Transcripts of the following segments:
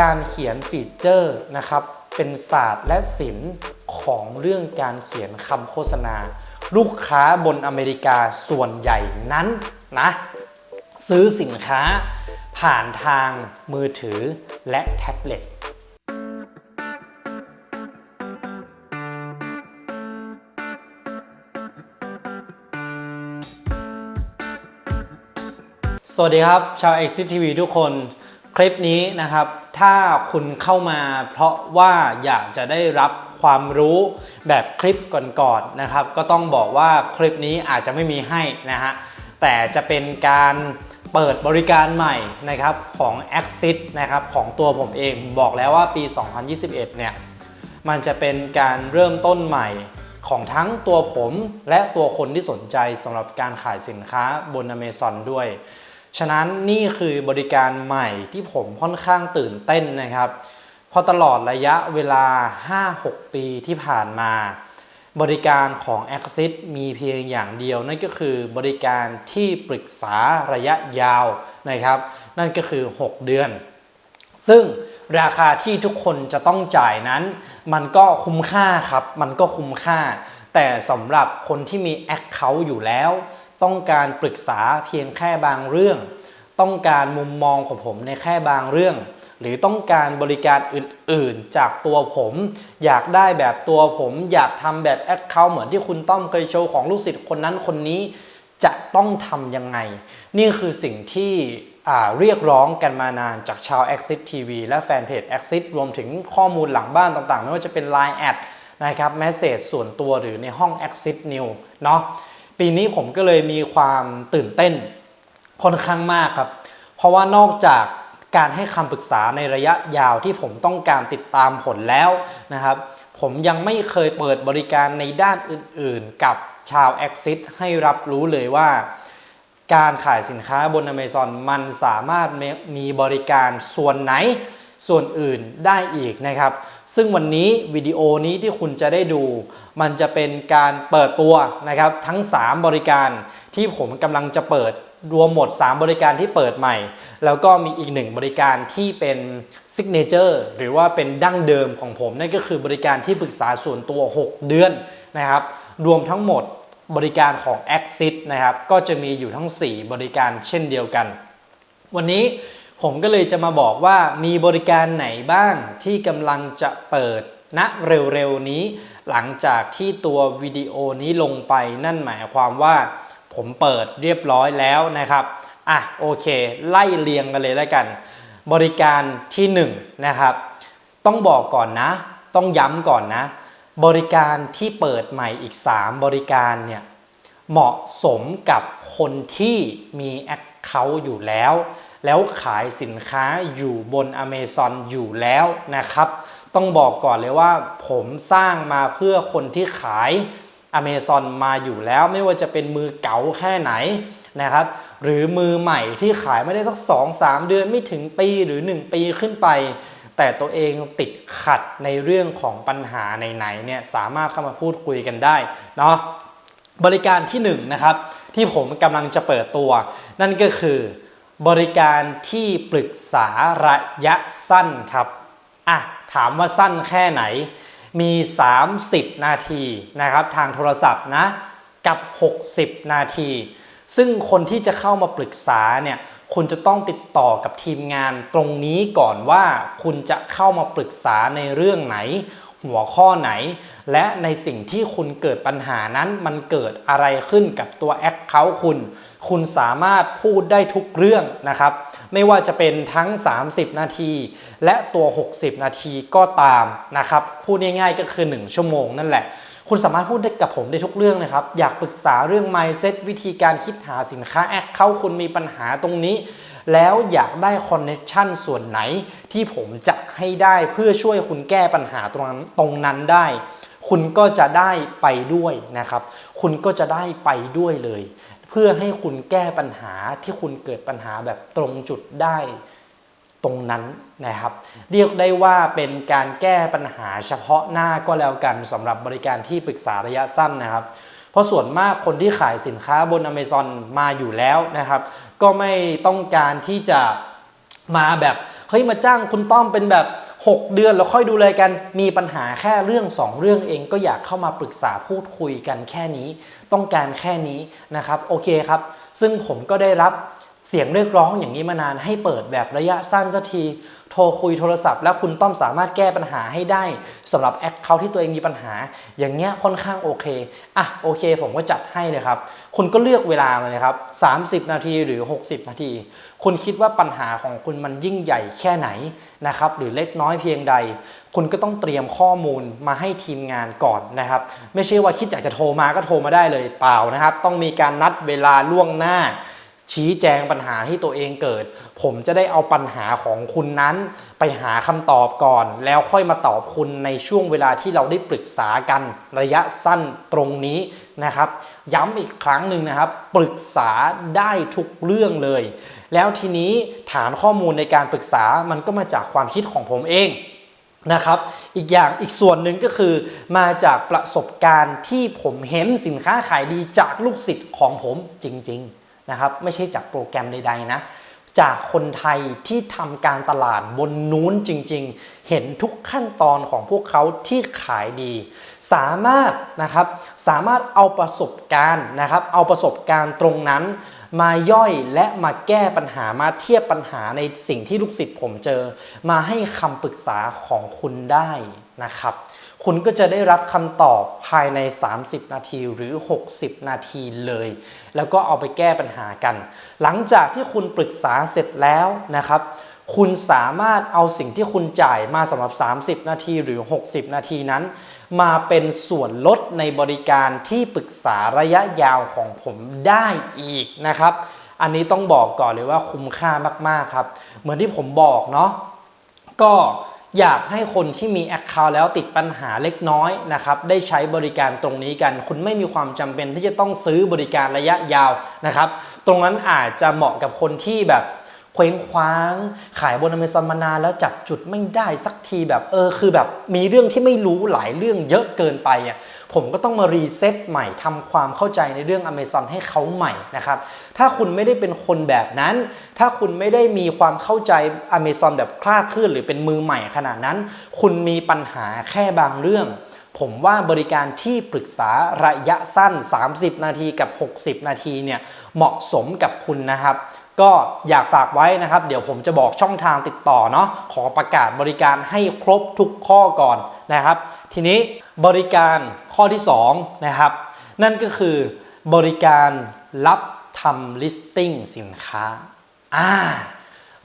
การเขียนฟีเจอร์นะครับ เป็นศาสตร์และศิลป์ของเรื่องการเขียนคำโฆษณา ลูกค้าบนอเมริกาส่วนใหญ่นั้นนะซื้อสินค้าผ่านทางมือถือและแท็บเล็ตสวัสดีครับ ชาว Exit TV ทุกคน คลิปนี้นะครับ ถ้าคุณเข้ามาเพราะว่าอยากจะได้รับความรู้แบบคลิปก่อนๆนะครับ ก็ต้องบอกว่าคลิปนี้อาจจะไม่มีให้นะฮะแต่จะเป็นการเปิดบริการใหม่นะครับของ Axis นะครับของตัวผมเองบอกแล้วว่าปี 2021 เนี่ยมันจะเป็นการเริ่มต้นใหม่ของทั้งตัวผมและตัวคนที่สนใจสำหรับการขายสินค้าบน Amazon ด้วย ฉะนั้นนี่คือบริการใหม่ที่ผมค่อนข้างตื่นเต้นนะครับเพราะตลอดระยะเวลา 5-6 ปีที่ผ่านมา บริการของ Axis มีเพียงอย่างเดียวนั่นก็คือบริการที่ปรึกษาระยะยาวนะครับ นั่นก็คือ 6 เดือน ซึ่งราคาที่ทุกคนจะต้องจ่ายนั้น มันก็คุ้มค่าครับ มันก็คุ้มค่า แต่สำหรับคนที่มี Account อยู่แล้ว ต้องการปรึกษาเพียงแค่บางเรื่อง ต้องการมุมมองของผมในแค่บางเรื่อง หรือต้องการบริการอื่นๆ จากตัวผม อยากได้แบบตัวผม อยากทำแบบ Account เหมือนที่คุณต้อมเคยโชว์ของลูกศิษย์คนนั้นคนนี้จะต้องทำยังไง นี่คือสิ่งที่เรียกร้องกันมานานจากชาว Exit TV และแฟนเพจ Exit รวมถึงข้อมูลหลังบ้านต่างๆ ไม่ว่าจะเป็น Line แอดนะครับ แมสเซจส่วนตัวหรือในห้อง Exit New เนาะ ปีนี้ผมก็เลยมีความตื่นเต้นค่อนข้างมากครับ เพราะว่านอกจากการให้คำปรึกษาในระยะยาวที่ผมต้องการติดตามผลแล้วนะครับ ผมยังไม่เคยเปิดบริการในด้านอื่นๆ กับชาว Exit ให้รับรู้เลยว่า การขายสินค้าบน Amazon มันสามารถมีบริการส่วนไหนส่วนอื่นได้อีกนะครับ ซึ่งวันนี้วิดีโอนี้ที่คุณจะได้ดู มันจะเป็นการเปิดตัวนะครับทั้ง 3 บริการที่ผมกำลังจะเปิดรวมหมด 3 บริการที่เปิดใหม่ แล้วก็มีอีกหนึ่งบริการที่เป็นซิกเนเจอร์หรือว่าเป็นดั้งเดิมของผม นั่นก็คือบริการที่ปรึกษาส่วนตัว 6 เดือนนะครับ รวมทั้งหมดบริการของ Axis นะครับ ก็จะมีอยู่ทั้ง 4 บริการเช่นเดียวกัน วันนี้ผมก็เลยจะมาบอกว่ามีบริการไหนบ้างที่กำลังจะเปิดณเร็วๆนี้ หลังจากที่ตัววิดีโอนี้ลงไปนั่นหมายความว่าผมเปิดเรียบร้อยแล้วนะครับอะโอเค ไล่เรียงกันเลยแล้วกัน บริการที่1นงนะครับ ต้องบอกก่อนนะ ต้องย้ำก่อนนะ บริการที่เปิดใหม่อีก 3 บริการเนี่ยเหมาะสมกับคนที่มี Account อยู่แล้ว แล้วขายสินค้าอยู่บน Amazon อยู่แล้วนะครับ ต้องบอกก่อนเลยว่า ผมสร้างมาเพื่อคนที่ขาย Amazon มาอยู่แล้วไม่ว่าจะเป็นมือเก๋าแค่ไหนนะครับ หรือมือใหม่ที่ขายไม่ได้สัก 2-3 เดือนไม่ถึงปีหรือ 1 ปีขึ้นไป แต่ตัวเองติดขัดในเรื่องของปัญหาไหนๆเนี่ยสามารถเข้ามาพูดคุยกันได้เนาะบริการที่1นงนะครับที่ผมกำลังจะเปิดตัว นั่นก็คือบริการที่ปรึกษาระยะสั้นครับอะ ถามว่าสั้นแค่ไหน มี 30 นาทีนะครับทางโทรศัพท์นะกับ 60 นาที ซึ่งคนที่จะเข้ามาปรึกษาเนี่ยคุณจะต้องติดต่อกับทีมงานตรงนี้ก่อนว่าคุณจะเข้ามาปรึกษาในเรื่องไหน หัวข้อไหน และในสิ่งที่คุณเกิดปัญหานั้นมันเกิดอะไรขึ้นกับตัวแอคเคาท์คุณ คุณสามารถพูดได้ทุกเรื่องนะครับ ไม่ว่าจะเป็นทั้ง 30 นาที และตัว 60 นาทีก็ตามนะครับ พูดง่ายๆก็คือ 1 ชั่วโมงนั่นแหละ คุณสามารถพูดได้กับผมได้ทุกเรื่องนะครับ อยากปรึกษาเรื่อง mindset วิธีการคิดหาสินค้าแอคเคาคุณมีปัญหาตรงนี้ แล้วอยากได้คอนเน c ชันส่วนไหนที่ผมจะให้ได้เพื่อช่วยคุณแก้ปัญหาตรงนั้นตรงนั้นได้คุณก็จะได้ไปด้วยนะครับ คุณก็จะได้ไปด้วยเลย เพื่อให้คุณแก้ปัญหาที่คุณเกิดปัญหาแบบตรงจุดได้ตรงนั้นนะครับ เรียกได้ว่าเป็นการแก้ปัญหาเฉพาะหน้าก็แล้วกันสำหรับบริการที่ปรึกษาระยะสั้นนะครับ เพราะส่วนมากคนที่ขายสินค้าบน Amazon มาอยู่แล้วนะครับ ก็ไม่ต้องการที่จะมาแบบเฮ้ยมาจ้างคุณต้อมเป็นแบบ 6 เดือนแล้วค่อยดูแลกัน มีปัญหาแค่เรื่อง 2 เรื่องเองก็อยากเข้ามาปรึกษาพูดคุยกันแค่นี้ ต้องการแค่นี้นะครับโอเคครับ ซึ่งผมก็ได้รับเสียงเรียกร้องอย่างนี้มานานให้เปิดแบบระยะสั้นสักที โทรคุยโทรศัพท์ แล้วคุณต้อมสามารถแก้ปัญหาให้ได้สำหรับแอคเคาท์ที่ตัวเองมีปัญหา อย่างเงี้ยค่อนข้างโอเคอะโอเค ผมก็จัดให้เลยครับ คุณก็เลือกเวลามาเลยครับ 30 นาทีหรือ 60 นาที คุณคิดว่าปัญหาของคุณมันยิ่งใหญ่แค่ไหนนะครับหรือเล็กน้อยเพียงใด คุณก็ต้องเตรียมข้อมูลมาให้ทีมงานก่อนนะครับ ไม่ใช่ว่าคิดอยากจะโทรมาก็โทรมาได้เลยเปล่านะครับ ต้องมีการนัดเวลาล่วงหน้า ชี้แจงปัญหาที่ตัวเองเกิด ผมจะได้เอาปัญหาของคุณนั้น ไปหาคำตอบก่อน แล้วค่อยมาตอบคุณในช่วงเวลาที่เราได้ปรึกษากันระยะสั้นตรงนี้นะครับ ย้ำอีกครั้งหนึ่งนะครับ ปรึกษาได้ทุกเรื่องเลย แล้วทีนี้ฐานข้อมูลในการปรึกษามันก็มาจากความคิดของผมเองนะครับ อีกอย่างอีกส่วนหนึ่งก็คือ มาจากประสบการณ์ที่ผมเห็นสินค้าขายดีจากลูกศิษย์ของผมจริง ๆ นะครับ ไม่ใช่จากโปรแกรมใดๆนะ จากคนไทยที่ทำการตลาดบนนู้นจริงๆ เห็นทุกขั้นตอนของพวกเขาที่ขายดี สามารถนะครับสามารถเอาประสบการณ์นะครับ เอาประสบการณ์ตรงนั้น มาย่อยและมาแก้ปัญหามาเทียบปัญหาในสิ่งที่ลูกศิษย์ผมเจอ มาให้คำปรึกษาของคุณได้นะครับ คุณก็จะได้รับคำตอบภายใน 30 นาทีหรือ 60 นาทีเลย แล้วก็เอาไปแก้ปัญหากัน หลังจากที่คุณปรึกษาเสร็จแล้วนะครับ คุณสามารถเอาสิ่งที่คุณจ่ายมาสำหรับ 30 นาทีหรือ 60 นาทีนั้น มาเป็นส่วนลดในบริการที่ปรึกษาระยะยาวของผมได้อีกนะครับ อันนี้ต้องบอกก่อนเลยว่าคุ้มค่ามากๆครับ เหมือนที่ผมบอกเนาะก็ อยากให้คนที่มี Account แล้วติดปัญหาเล็กน้อยนะครับได้ใช้บริการตรงนี้กัน คุณไม่มีความจำเป็นที่จะต้องซื้อบริการระยะยาวนะครับ ตรงนั้นอาจจะเหมาะกับคนที่แบบ เคว้งคว้าง ขายบนอเมซอนมานานแล้วจับจุดไม่ได้สักทีแบบเออคือแบบมีเรื่องที่ไม่รู้หลายเรื่องเยอะเกินไปอะผมก็ต้องมารีเซ็ตใหม่ทำความเข้าใจในเรื่อง Amazon ให้เขาใหม่นะครับ ถ้าคุณไม่ได้เป็นคนแบบนั้น ถ้าคุณไม่ได้มีความเข้าใจ Amazon แบบคลาดเคลื่อนหรือเป็นมือใหม่ขนาดนั้น คุณมีปัญหาแค่บางเรื่อง ผมว่าบริการที่ปรึกษาระยะสั้น 30 นาทีกับ 60 นาทีเนี่ยเหมาะสมกับคุณนะครับ ก็อยากฝากไว้นะครับ เดี๋ยวผมจะบอกช่องทางติดต่อเนาะขอประกาศบริการให้ครบทุกข้อก่อนนะครับ ทีนี้บริการข้อที่2นะครับนั่นก็คือบริการรับทำ listing สินค้าอ่า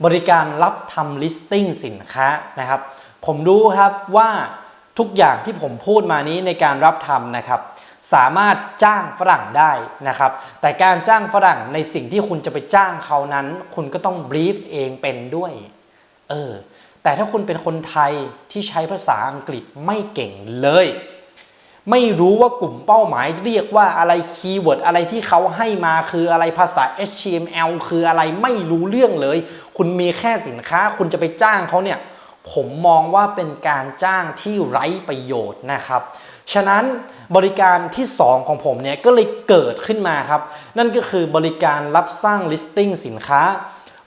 บริการรับทำ listing สินค้านะครับ ผมรู้ครับว่าทุกอย่างที่ผมพูดมานี้ในการรับทำนะครับ สามารถจ้างฝรั่งได้นะครับ แต่การจ้างฝรั่งในสิ่งที่คุณจะไปจ้างเขานั้น คุณก็ต้องบรีฟเองเป็นด้วย เออ แต่ถ้าคุณเป็นคนไทยที่ใช้ภาษาอังกฤษไม่เก่งเลย ไม่รู้ว่ากลุ่มเป้าหมายเรียกว่าอะไรคีย์เวิร์ดอะไรที่เขาให้มาคืออะไรภาษา HTML คืออะไรไม่รู้เรื่องเลย คุณมีแค่สินค้า คุณจะไปจ้างเขาเนี่ย ผมมองว่าเป็นการจ้างที่ไร้ประโยชน์นะครับ ฉะนั้นบริการที่ 2 ของผมเนี่ยก็เลยเกิดขึ้นมาครับ นั่นก็คือบริการรับสร้าง listing สินค้า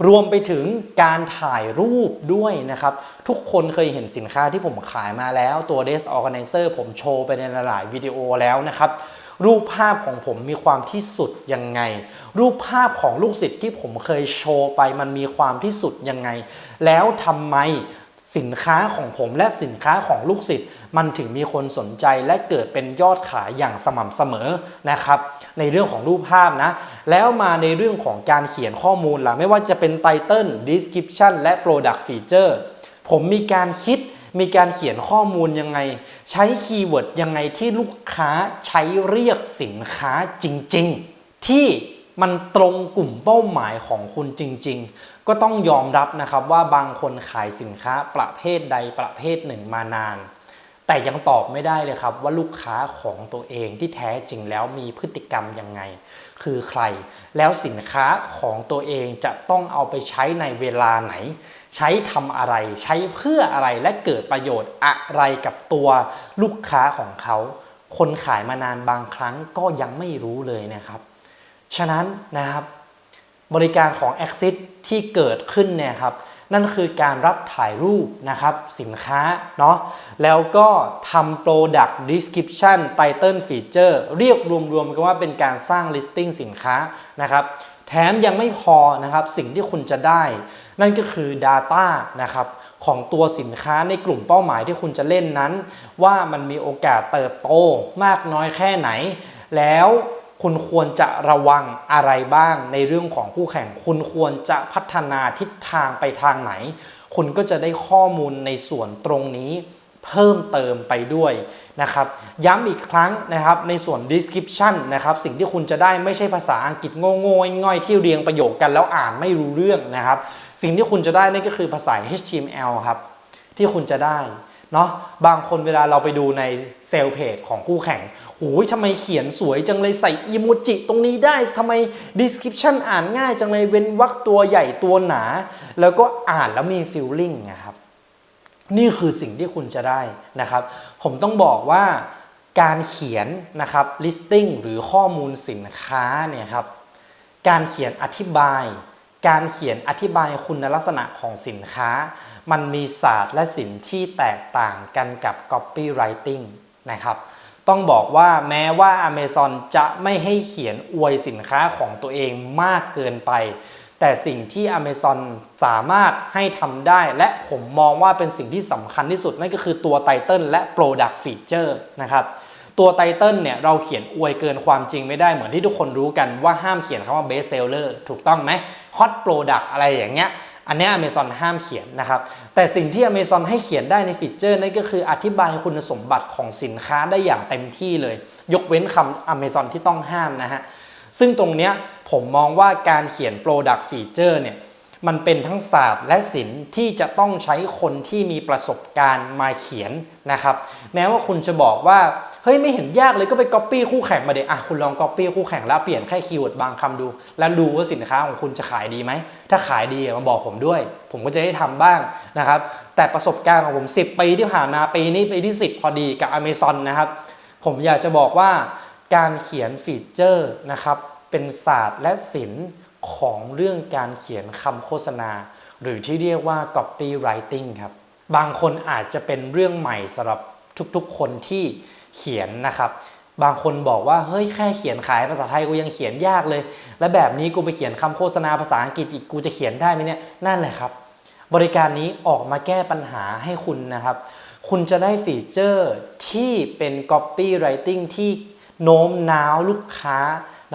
รวมไปถึงการถ่ายรูปด้วยนะครับ ทุกคนเคยเห็นสินค้าที่ผมขายมาแล้วตัว Desk Organizer ผมโชว์ไปในหลายวิดีโอแล้วนะครับรูปภาพของผมมีความที่สุดยังไง รูปภาพของลูกศิษย์ที่ผมเคยโชว์ไปมันมีความที่สุดยังไง แล้วทำไม สินค้าของผมและสินค้าของลูกศิษย์มันถึงมีคนสนใจและเกิดเป็นยอดขายอย่างสม่ำเสมอนะครับ ในเรื่องของรูปภาพนะ แล้วมาในเรื่องของการเขียนข้อมูลล่ะไม่ว่าจะเป็นไตเติล description และ product feature ผมมีการคิดมีการเขียนข้อมูลยังไง ใช้คีย์เวิร์ดยังไงที่ลูกค้าใช้เรียกสินค้าจริง ๆ ที่มันตรงกลุ่มเป้าหมายของคุณจริง ๆ ก็ต้องยอมรับนะครับว่าบางคนขายสินค้าประเภทใดประเภทหนึ่งมานาน แต่ยังตอบไม่ได้เลยครับว่าลูกค้าของตัวเองที่แท้จริงแล้วมีพฤติกรรมยังไง คือใคร แล้วสินค้าของตัวเองจะต้องเอาไปใช้ในเวลาไหน ใช้ทำอะไร ใช้เพื่ออะไรและเกิดประโยชน์อะไรกับตัวลูกค้าของเขา คนขายมานานบางครั้งก็ยังไม่รู้เลยนะครับ ฉะนั้นนะครับ บริการของ Axis ที่เกิดขึ้นเนี่ยครับนั่นคือการรับถ่ายรูปนะครับสินค้าเนาะแล้วก็ทำ Product Description Title Feature เรียกรวมๆกันว่าเป็นการสร้าง listing สินค้านะครับแถมยังไม่พอนะครับสิ่งที่คุณจะได้ นั่นก็คือ Data นะครับของตัวสินค้าในกลุ่มเป้าหมายที่คุณจะเล่นนั้น ว่ามันมีโอกาสเติบโตมากน้อยแค่ไหน แล้ว คุณควรจะระวังอะไรบ้างในเรื่องของคู่แข่ง คุณควรจะพัฒนาทิศทางไปทางไหน คุณก็จะได้ข้อมูลในส่วนตรงนี้เพิ่มเติมไปด้วยนะครับ ย้ำอีกครั้งนะครับในส่วน description นะครับสิ่งที่คุณจะได้ไม่ใช่ภาษาอังกฤษโง่ๆง่อยๆที่เรียงประโยคกันแล้วอ่านไม่รู้เรื่องนะครับ สิ่งที่คุณจะได้นั่นก็คือภาษา HTML ครับที่คุณจะได้ เนาะบางคนเวลาเราไปดูในเซลล์เพจของคู่แข่งโอ้ยทำไมเขียนสวยจังเลยใส่อีโมจิตรงนี้ได้ทำไม description อ่านง่ายจังเลยเว้นวรรคตัวใหญ่ตัวหนา แล้วก็อ่านแล้วมี feeling นะครับ นี่คือสิ่งที่คุณจะได้นะครับ ผมต้องบอกว่าการเขียนนะครับ listing หรือข้อมูลสินค้าเนี่ยครับ การเขียนอธิบาย การเขียนอธิบายคุณลักษณะของสินค้า มันมีศาสตร์และศิลป์ที่แตกต่างกันกับ copywriting นะครับต้องบอกว่าแม้ว่า Amazon จะไม่ให้เขียนอวยสินค้าของตัวเองมากเกินไป แต่สิ่งที่ Amazon สามารถให้ทำได้ และผมมองว่าเป็นสิ่งที่สำคัญที่สุด นั่นก็คือตัวไตเติลและ Product Feature นะครับตัวไตเติลเนี่ยเราเขียนอวยเกินความจริงไม่ได้เหมือนที่ทุกคนรู้กันว่าห้ามเขียนคำว่า best seller ถูกต้องไหม hot product อะไรอย่างเงี้ย อันนี้ Amazon ห้ามเขียนนะครับ แต่สิ่งที่ Amazon ให้เขียนได้ในฟีเจอร์นั่นก็คืออธิบายคุณสมบัติของสินค้าได้อย่างเต็มที่เลย ยกเว้นคำ Amazon ที่ต้องห้ามนะฮะ ซึ่งตรงเนี้ยผมมองว่าการเขียน Product Feature เนี่ย มันเป็นทั้งศาสตร์และศิลป์ที่จะต้องใช้คนที่มีประสบการณ์มาเขียนนะครับ แม้ว่าคุณจะบอกว่าเฮ้ยไม่เห็นยากเลยก็ไปก๊อปปี้คู่แข่งมาเดี๋ยวอะคุณลองก๊อปปี้คู่แข่งแล้วเปลี่ยนแค่คีย์เวิร์ดบางคำดู แล้วดูว่าสินค้าของคุณจะขายดีไหม ถ้าขายดีมาบอกผมด้วย ผมก็จะได้ทำบ้างนะครับ แต่ประสบการณ์ของผม 10 ปีที่ผ่านมาปีนี้ปีที่ 10 พอดีกับ Amazon นะครับ ผมอยากจะบอกว่าการเขียนฟีเจอร์นะครับเป็นศาสตร์และศิลป์ ของเรื่องการเขียนคำโฆษณา หรือที่เรียกว่า copywriting ครับ บางคนอาจจะเป็นเรื่องใหม่สำหรับทุกๆ คนที่เขียนนะครับ บางคนบอกว่าเฮ้ยแค่เขียนขายภาษาไทยกูยังเขียนยากเลย และแบบนี้กูไปเขียนคำโฆษณาภาษาอังกฤษอีกกูจะเขียนได้ไหมเนี่ยนั่นแหละครับ บริการนี้ออกมาแก้ปัญหาให้คุณนะครับ คุณจะได้ฟีเจอร์ที่เป็น copywriting ที่โน้มน้าวลูกค้า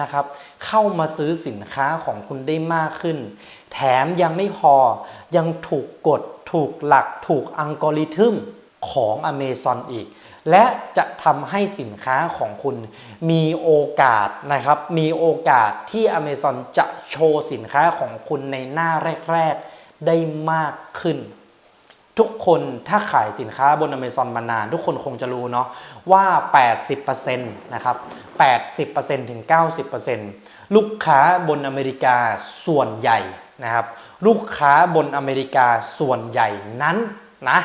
นะครับ เข้ามาซื้อสินค้าของคุณได้มากขึ้น แถมยังไม่พอยังถูกกฎถูกหลักถูกอัลกอริทึมของ Amazon อีก และจะทำให้สินค้าของคุณมีโอกาสนะครับ มีโอกาสที่ Amazon จะโชว์สินค้าของคุณในหน้าแรก ๆ ได้มากขึ้น ทุกคนถ้าขายสินค้าบน Amazon มานาน ทุกคนคงจะรู้เนาะว่า 80%นะครับ 80%ถึง 90%ลูกค้าบนอเมริกาส่วนใหญ่นะครับ ลูกค้าบนอเมริกาส่วนใหญ่นั้นนะ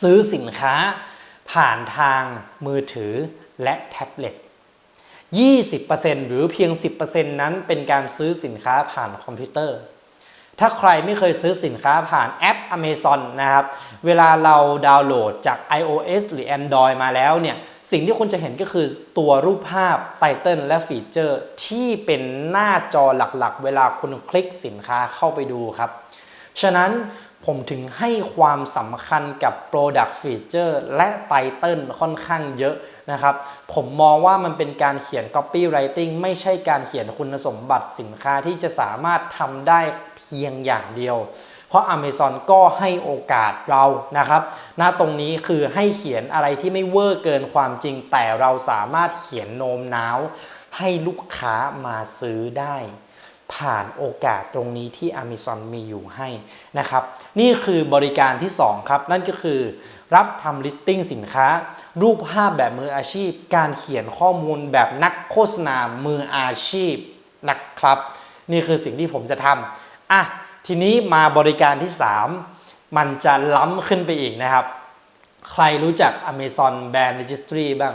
ซื้อสินค้าผ่านทางมือถือและแท็บเล็ต 20%หรือเพียง 10%นั้นเป็นการซื้อสินค้าผ่านคอมพิวเตอร์ ถ้าใครไม่เคยซื้อสินค้าผ่านแอป Amazon นะครับ เวลาเราดาวน์โหลดจาก iOS หรือ Android มาแล้วเนี่ย สิ่งที่คุณจะเห็นก็คือตัวรูปภาพไตเติลและฟีเจอร์ที่เป็นหน้าจอหลักๆ เวลาคุณคลิกสินค้าเข้าไปดูครับ ฉะนั้น ผมถึงให้ความสำคัญกับ Product Feature และไตเติลค่อนข้างเยอะนะครับ ผมมองว่ามันเป็นการเขียน Copywriting ไม่ใช่การเขียนคุณสมบัติสินค้าที่จะสามารถทำได้เพียงอย่างเดียว เพราะ Amazon ก็ให้โอกาสเรานะครับณตรงนี้คือให้เขียนอะไรที่ไม่เวอร์เกินความจริง แต่เราสามารถเขียนโน้มน้าวให้ลูกค้ามาซื้อได้ ผ่านโอกาสตรงนี้ที่ Amazon มีอยู่ให้นะครับ นี่คือบริการที่ 2 ครับ นั่นก็คือรับทำ listing สินค้า รูปภาพแบบมืออาชีพ การเขียนข้อมูลแบบนักโฆษณามืออาชีพนะครับ นี่คือสิ่งที่ผมจะทำอะทีนี้มาบริการที่ 3 มันจะล้ำขึ้นไปอีกนะครับ ใครรู้จัก Amazon Brand Registry บ้าง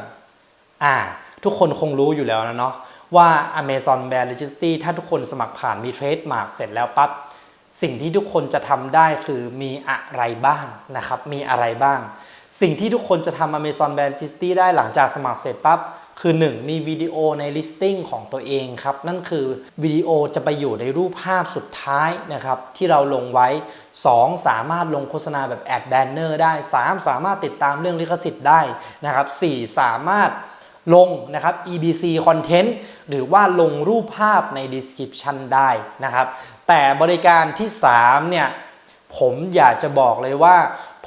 อ่าทุกคนคงรู้อยู่แล้วนะเนาะ ว่า Amazon Brand Registry ถ้าทุกคนสมัครผ่านมีเทรดมาร์กเสร็จแล้วปั๊บสิ่งที่ทุกคนจะทำได้คือมีอะไรบ้างนะครับ มีอะไรบ้าง สิ่งที่ทุกคนจะทำ Amazon Brand g i s t y ได้หลังจากสมัครเสร็จปั๊บคือ 1 มีวิดีโอใน listing ของตัวเองครับ นั่นคือวิดีโอจะไปอยู่ในรูปภาพสุดท้ายนะครับ ที่เราลงไว้ 2 สามารถลงโฆษณาแบบแอดแบนเนอร์ได้ 3 สามารถติดตามเรื่องลิขสิทธิ์ได้นะครับ 4 สามารถ ลงนะครับ EBC content หรือว่าลงรูปภาพใน description ได้นะครับ แต่บริการที่ 3 เนี่ย ผมอยากจะบอกเลยว่า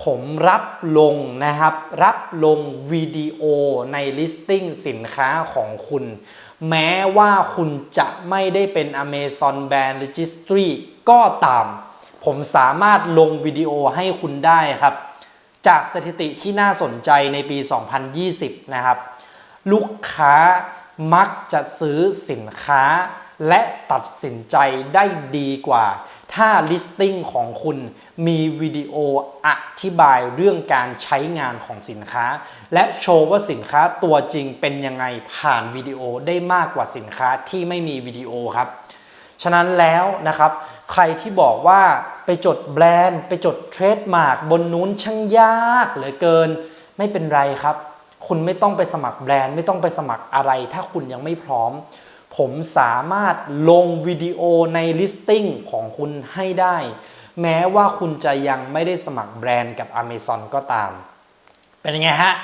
ผมรับลงนะครับ รับลงวิดีโอใน listing สินค้าของคุณ แม้ว่าคุณจะไม่ได้เป็น Amazon Brand Registry ก็ตาม ผมสามารถลงวิดีโอให้คุณได้ครับ จากสถิติที่น่าสนใจในปี 2020 นะครับ ลูกค้ามักจะซื้อสินค้า และตัดสินใจได้ดีกว่า ถ้า listing ของคุณมีวิดีโออธิบายเรื่องการใช้งานของสินค้า และโชว์ว่าสินค้าตัวจริงเป็นยังไงผ่านวิดีโอได้มากกว่าสินค้าที่ไม่มีวิดีโอครับ ฉะนั้นแล้วนะครับ ใครที่บอกว่าไปจดแบรนด์ ไปจดเทรดมาร์กบนนู้นช่างยากเหลือเกิน ไม่เป็นไรครับ คุณไม่ต้องไปสมัครแบรนด์ ไม่ต้องไปสมัครอะไร ถ้าคุณยังไม่พร้อม ผมสามารถลงวิดีโอใน listing ของคุณให้ได้ แม้ว่าคุณจะยังไม่ได้สมัครแบรนด์กับ Amazon ก็ตาม เป็นยังไงฮะ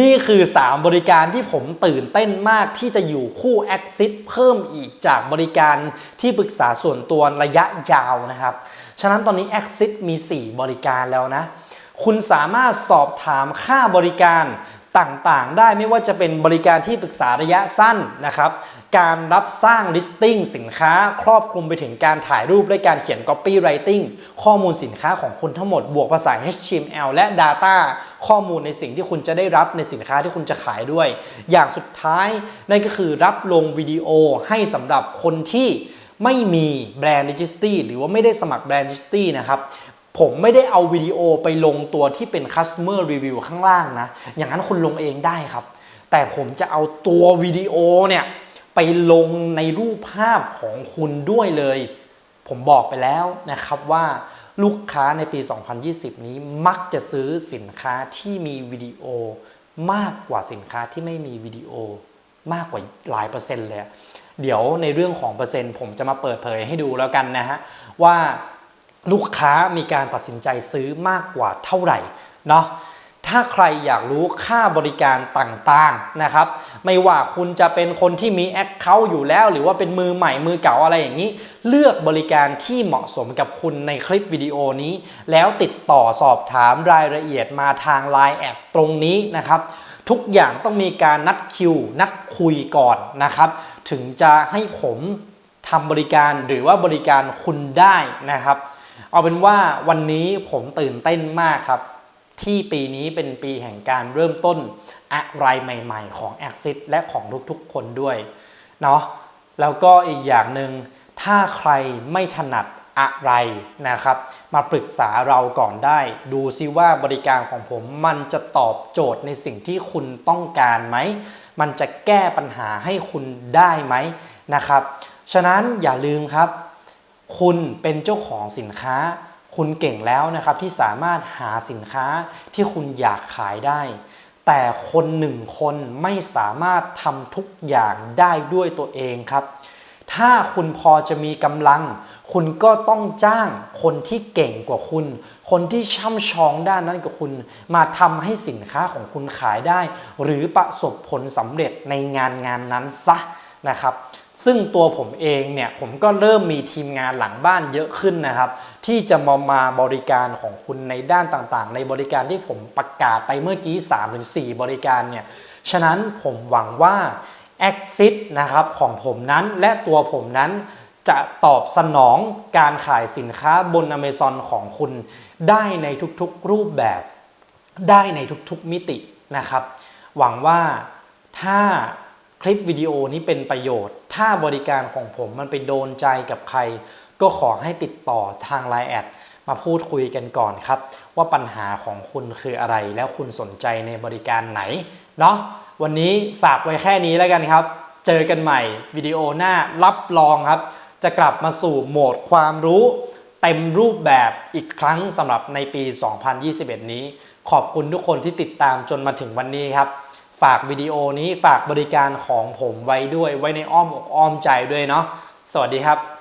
นี่คือ 3 บริการที่ผมตื่นเต้นมากที่จะอยู่คู่ Axis เพิ่มอีกจากบริการที่ปรึกษาส่วนตัวระยะยาวนะครับ ฉะนั้นตอนนี้ Axis มี 4 บริการแล้วนะ คุณสามารถสอบถามค่าบริการ ต่างๆ ได้ไม่ว่าจะเป็นบริการที่ปรึกษาระยะสั้นนะครับ การรับสร้าง listing สินค้า ครอบคลุมไปถึงการถ่ายรูปและการเขียน copywriting ข้อมูลสินค้าของคุณทั้งหมด บวกภาษา HTML และ Data ข้อมูลในสิ่งที่คุณจะได้รับในสินค้าที่คุณจะขายด้วย อย่างสุดท้ายนั่นก็คือรับลงวิดีโอให้สำหรับคนที่ไม่มีแบรนด์ registry หรือว่าไม่ได้สมัครแบรนด์ registry นะครับ ผมไม่ได้เอาวิดีโอไปลงตัวที่เป็น customer review ข้างล่างนะ อย่างนั้นคุณลงเองได้ครับ แต่ผมจะเอาตัววิดีโอเนี่ย ไปลงในรูปภาพของคุณด้วยเลย ผมบอกไปแล้วนะครับว่าลูกค้าในปี 2020 นี้มักจะซื้อสินค้าที่มีวิดีโอ มากกว่าสินค้าที่ไม่มีวิดีโอ มากกว่าหลายเปอร์เซ็นต์เลย เดี๋ยวในเรื่องของเปอร์เซ็นต์ ผมจะมาเปิดเผยให้ดูแล้วกันนะฮะว่า ลูกค้ามีการตัดสินใจซื้อมากกว่าเท่าไหร่เนาะถ้าใครอยากรู้ค่าบริการต่างๆนะครับ ไม่ว่าคุณจะเป็นคนที่มีแอคเคาท์อยู่แล้ว หรือว่าเป็นมือใหม่มือเก่าอะไรอย่างนี้ เลือกบริการที่เหมาะสมกับคุณในคลิปวิดีโอนี้ แล้วติดต่อสอบถามรายละเอียดมาทาง Line แอดตรงนี้นะครับทุกอย่างต้องมีการนัดคิว นัดคุยก่อนนะครับ ถึงจะให้ผมทำบริการหรือว่าบริการคุณได้นะครับ เอาเป็นว่าวันนี้ผมตื่นเต้นมากครับ ที่ปีนี้เป็นปีแห่งการเริ่มต้นอะไรใหม่ๆ ของ Axis และของทุกๆคนด้วยเนาะแล้วก็อีกอย่างหนึ่งถ้าใครไม่ถนัดอะไรนะครับ มาปรึกษาเราก่อนได้ ดูซิว่าบริการของผมมันจะตอบโจทย์ในสิ่งที่คุณต้องการไหม มันจะแก้ปัญหาให้คุณได้ไหมนะครับ ฉะนั้นอย่าลืมครับ คุณเป็นเจ้าของสินค้า คุณเก่งแล้วนะครับที่สามารถหาสินค้าที่คุณอยากขายได้ แต่คนหนึ่งคนไม่สามารถทำทุกอย่างได้ด้วยตัวเองครับ ถ้าคุณพอจะมีกำลัง คุณก็ต้องจ้างคนที่เก่งกว่าคุณ คนที่ช่ำชองด้านนั้นกับคุณ มาทำให้สินค้าของคุณขายได้ หรือประสบผลสำเร็จในงานงานนั้นซะนะครับ ซึ่งตัวผมเองเนี่ยผมก็เริ่มมีทีมงานหลังบ้านเยอะขึ้นนะครับ ที่จะมามาบริการของคุณในด้านต่างๆ ในบริการที่ผมประกาศไปเมื่อกี้ 3-4 บริการเนี่ยฉะนั้นผมหวังว่า Exit นะครับของผมนั้นและตัวผมนั้นจะตอบสนองการขายสินค้าบน Amazon ของคุณได้ในทุกๆรูปแบบ ได้ในทุกๆมิตินะครับ หวังว่าถ้า คลิปวิดีโอนี้เป็นประโยชน์ ถ้าบริการของผมมันไปโดนใจกับใคร ก็ขอให้ติดต่อทาง Line แอดมาพูดคุยกันก่อนครับ ว่าปัญหาของคุณคืออะไร แล้วคุณสนใจในบริการไหน เนาะวันนี้ฝากไว้แค่นี้แล้วกันครับ เจอกันใหม่วิดีโอหน้ารับรองครับ จะกลับมาสู่โหมดความรู้ เต็มรูปแบบอีกครั้งสำหรับในปี 2021 นี้ ขอบคุณทุกคนที่ติดตามจนมาถึงวันนี้ครับ ฝากวิดีโอนี้ฝากบริการของผมไว้ด้วยไว้ในอ้อมอกอ้อมใจด้วยเนาะสวัสดีครับ